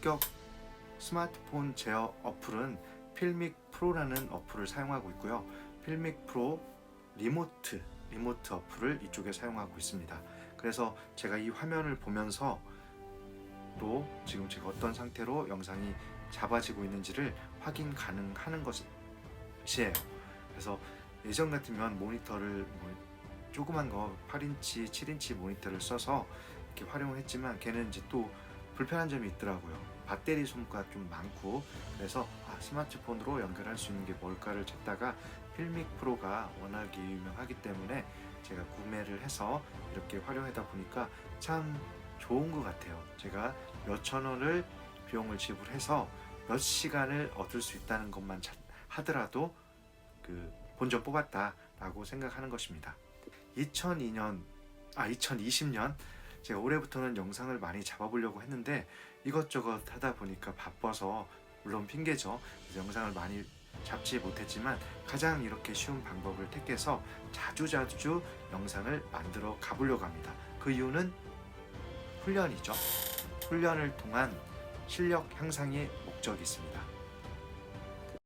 합격 스마트폰 제어 어플은 필믹 프로라는 어플을 사용하고 있고요. 필믹 프로 리모트 리모트 어플을 이쪽에 사용하고 있습니다. 그래서 제가 이 화면을 보면서 또 지금 제가 어떤 상태로 영상이 잡아지고 있는지를 확인 가능하는 것이에요. 그래서 예전 같으면 모니터를 뭐 조그만 거 8인치, 7인치 모니터를 써서 이렇게 활용을 했지만 걔는 이제 또 불편한 점이 있더라고요. 배터리 소모가 좀 많고 그래서 아, 스마트폰으로 연결할 수 있는 게 뭘까를 찾다가 필믹 프로가 워낙에 유명하기 때문에 제가 구매를 해서 이렇게 활용하다 보니까 참 좋은 것 같아요. 제가 몇천 원을 비용을 지불해서 몇 시간을 얻을 수 있다는 것만 찾- 하더라도 그 본전 뽑았다라고 생각하는 것입니다. 2002년 아 2020년 제가 올해부터는 영상을 많이 잡아보려고 했는데 이것저것 하다 보니까 바빠서 물론 핑계죠. 영상을 많이 잡지 못했지만 가장 이렇게 쉬운 방법을 택해서 자주자주 영상을 만들어 가보려고 합니다. 그 이유는 훈련이죠. 훈련을 통한 실력 향상의 목적이 있습니다.